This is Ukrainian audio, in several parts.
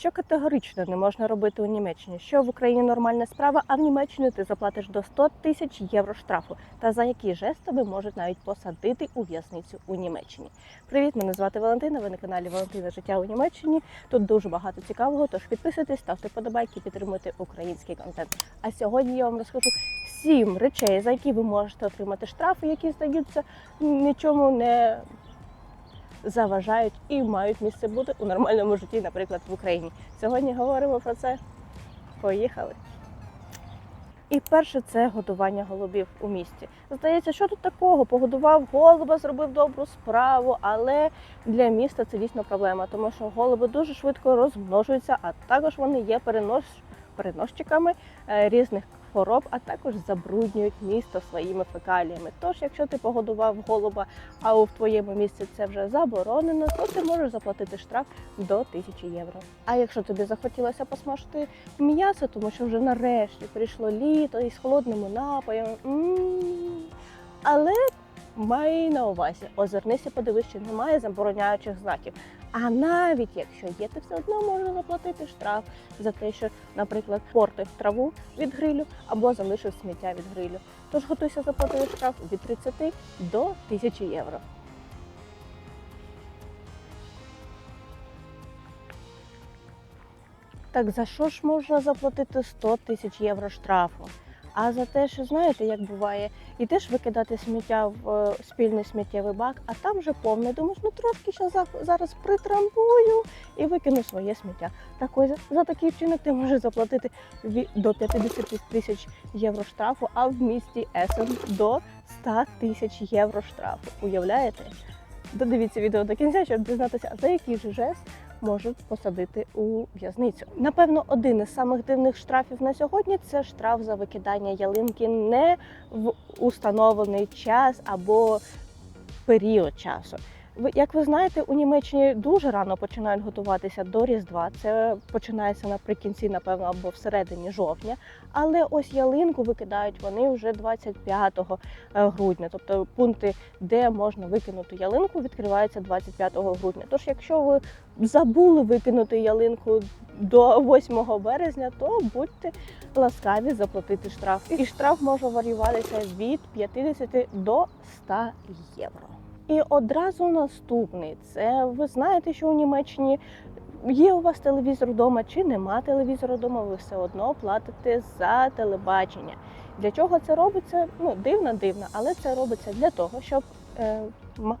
Що категорично не можна робити у Німеччині? Що в Україні нормальна справа, а в Німеччині ти заплатиш до 100 тисяч євро штрафу. Та за які жести тебе можуть навіть посадити у в'язницю у Німеччині. Привіт, мене звати Валентина. Ви на каналі Валентина Життя у Німеччині. Тут дуже багато цікавого. Тож підписуйтесь, ставте подобайки, підтримуйте український контент. А сьогодні я вам розкажу сім речей, за які ви можете отримати штрафи, які здаються нічому не заважають і мають місце бути у нормальному житті, наприклад, в Україні. Сьогодні говоримо про це. Поїхали. І перше це годування голубів у місті. Здається, що тут такого? Погодував голуба, зробив добру справу, але для міста це дійсно проблема, тому що голуби дуже швидко розмножуються, а також вони є перенос... переносчиками е, різних хвороб, а також забруднюють місто своїми фекаліями. Тож, якщо ти погодував голуба, а у твоєму місці це вже заборонено, то ти можеш заплатити штраф до 1000 євро. А якщо тобі захотілося посмажити м'ясо, тому що вже нарешті прийшло літо із холодними напоями. Але май на увазі, озирнися, подивись, чи немає забороняючих знаків. А навіть якщо є, ти все одно можна заплатити штраф за те, що, наприклад, портив траву від грилю або залишив сміття від грилю. Тож готуйся заплатити штраф від 30 до 1000 євро. Так за що ж можна заплатити 100 тисяч євро штрафу? А за те, що знаєте, як буває, ідеш викидати сміття в е, спільний сміттєвий бак, а там вже повне. Думаєш, ну трошки ще за- зараз притрамбую і викину своє сміття. Так ось за такий вчинок ти можеш заплатити до 50 тисяч євро штрафу, а в місті Есен до 100 тисяч євро штрафу. Уявляєте? Додивіться відео до кінця, щоб дізнатися, за який же жест можуть посадити у в'язницю. Напевно, один із самих дивних штрафів на сьогодні це штраф за викидання ялинки не в установлений час або період часу. Як ви знаєте, у Німеччині дуже рано починають готуватися до Різдва. Це починається наприкінці, напевно, або всередині жовтня. Але ось ялинку викидають вони вже 25 е, грудня. Тобто пункти, де можна викинути ялинку, відкриваються 25 грудня. Тож, якщо ви забули викинути ялинку до 8 березня, то будьте ласкаві заплатити штраф. І штраф може варіюватися від 50 до 100 євро. І одразу наступний це ви знаєте, що у Німеччині є у вас телевізор вдома чи нема телевізора вдома, ви все одно платите за телебачення. Для чого це робиться? Ну дивно, дивно, але це робиться для того, щоб е,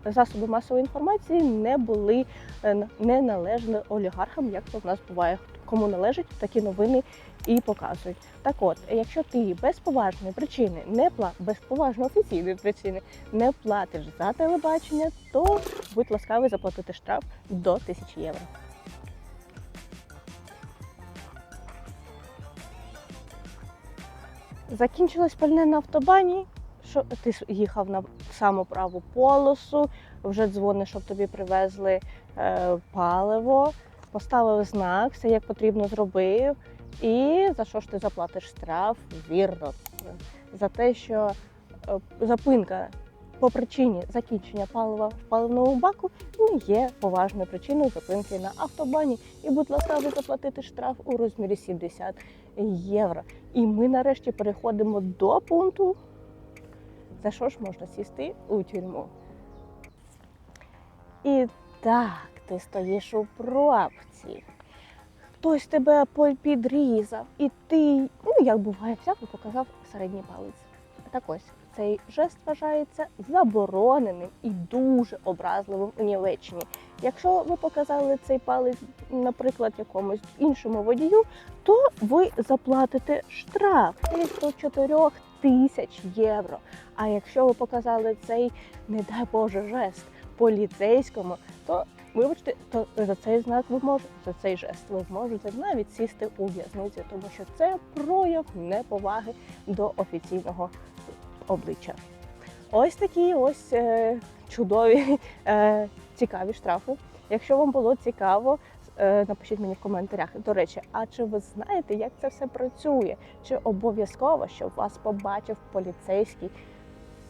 засоби масової інформації не були е, не належали олігархам, як то в нас буває. Кому належать такі новини і показують. Так от, якщо ти без поважної причини не пла без поважної офіційної причини не платиш за телебачення, то будь ласкавий заплатити штраф до 1000 євро. Закінчилось пальне на автобані. Що ти їхав на саму праву полосу, вже дзвониш, щоб тобі привезли е, паливо, поставив знак, все як потрібно зробив. І за що ж ти заплатиш штраф? Вірно. За те, що е, зупинка по причині закінчення палива в паливному баку не є поважною причиною зупинки на автобані. І, будь ласка, заплатити штраф у розмірі 70 євро. І ми нарешті переходимо до пункту, за що ж можна сісти у тюрму. І так, ти стоїш у пробці. Хтось тебе підрізав, і ти, ну як буває, взяв і показав середній палець. Так ось цей жест вважається забороненим і дуже образливим у Німеччині. Якщо ви показали цей палець, наприклад, якомусь іншому водію, то ви заплатите штраф до 4 тисяч євро. А якщо ви показали цей, не дай Боже, жест поліцейському, то вибачте, то за цей знак ви можете, за цей жест ви можете навіть сісти у в'язницю, тому що це прояв неповаги до офіційного обличчя. Ось такі ось е, чудові, е, цікаві штрафи. Якщо вам було цікаво, е, напишіть мені в коментарях. До речі, а чи ви знаєте, як це все працює? Чи обов'язково, щоб вас побачив поліцейський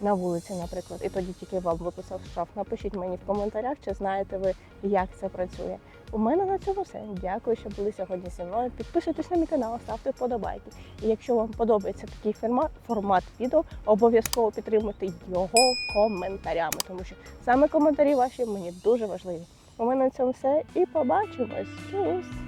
на вулиці, наприклад, і тоді тільки вам виписав штраф. Напишіть мені в коментарях, чи знаєте ви, як це працює. У мене на цьому все. Дякую, що були сьогодні зі мною. Підписуйтесь на мій канал, ставте вподобайки. І якщо вам подобається такий формат, формат відео, обов'язково підтримуйте його коментарями, тому що саме коментарі ваші мені дуже важливі. У мене на цьому все і побачимось. Чус!